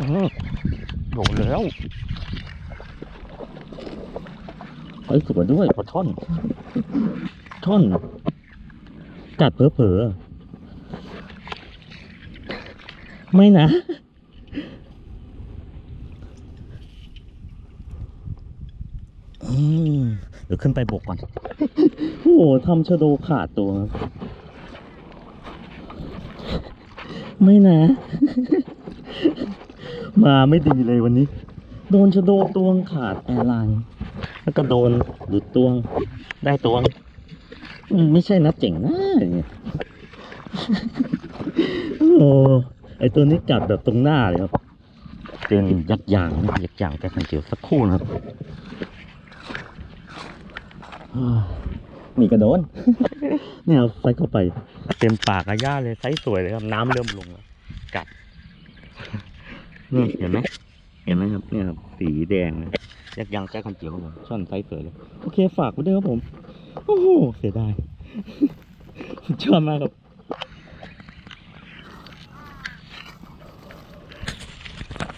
อืมโดนแล้วเฮ้ยสวยด้วยปลาช่อนช่อน กัดเผลอๆไม่นะ อืมเดี๋ยวขึ้นไปบกก่อน โอ้โหทำชะโดขาดตัวครับไม่นะ มาไม่ดีเลยวันนี้ โดนชะโดตวงขาดแอร์ไลน์แล้วก็โดนหลุดตวงได้ตวง ไม่ใช่นะเจ๋งนะอย่างเงี้ยโอ้ไอตัวนี้กัดแบบตรงหน้าเลยครับเป็นยักษ์ยางนะยักษ์ยางแต่ขันเจียวสักครู่นะครับมีกระโดน เนี่ยเอาใส่เข้าไป เต็มปากอาย่าเลยไซส์สวยเลยครับ น้ำเริ่มลงแล้วกัด นี่เห็นไหมเห็นไหมครับเนี่ยครับสีแดงเลยยักษ์ยางแจ๊คคันเจียวครับผมช่อนไซส์สวยเลยโอเคฝากไว้ด้วยครับผม โอ้โหเสียดาย สุดยอดมากครับ